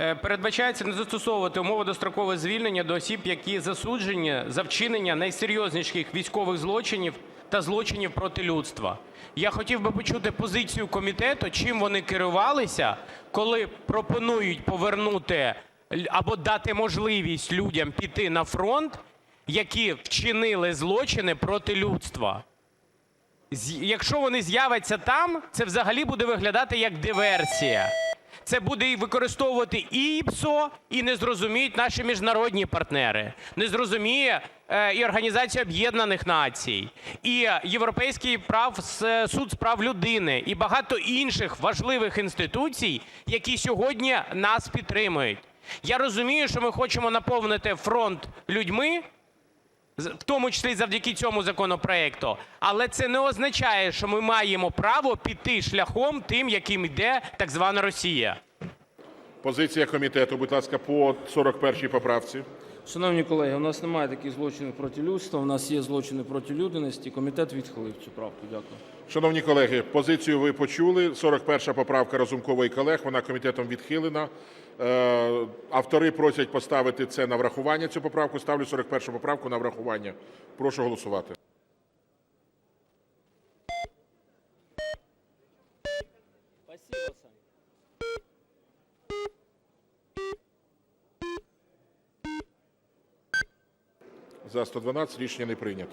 Е, Передбачається не застосовувати умови дострокового звільнення до осіб, які засуджені за вчинення найсерйозніших військових злочинів та злочинів проти людства. Я хотів би почути позицію комітету, чим вони керувалися, коли пропонують повернути або дати можливість людям піти на фронт, які вчинили злочини проти людства. Якщо вони з'являться там, це взагалі буде виглядати як диверсія. Це буде використовувати і ІПСО, і не зрозуміють наші міжнародні партнери, не зрозуміє е, і Організація Об'єднаних Націй, і Європейський прав суд з прав людини, і багато інших важливих інституцій, які сьогодні нас підтримують. Я розумію, що ми хочемо наповнити фронт людьми, в тому числі завдяки цьому законопроекту. Але це не означає, що ми маємо право піти шляхом тим, яким йде так звана Росія. Позиція комітету, будь ласка, по 41 поправці. Шановні колеги, у нас немає таких злочинів проти людства, у нас є злочини проти людяності. Комітет відхилив цю правку. Дякую. Шановні колеги, позицію ви почули. 41 поправка Разумкової колег, вона комітетом відхилена. Е, Автори просять поставити це на врахування, цю поправку. Ставлю 41 поправку на врахування. Прошу голосувати. За 112 рішення не прийнято.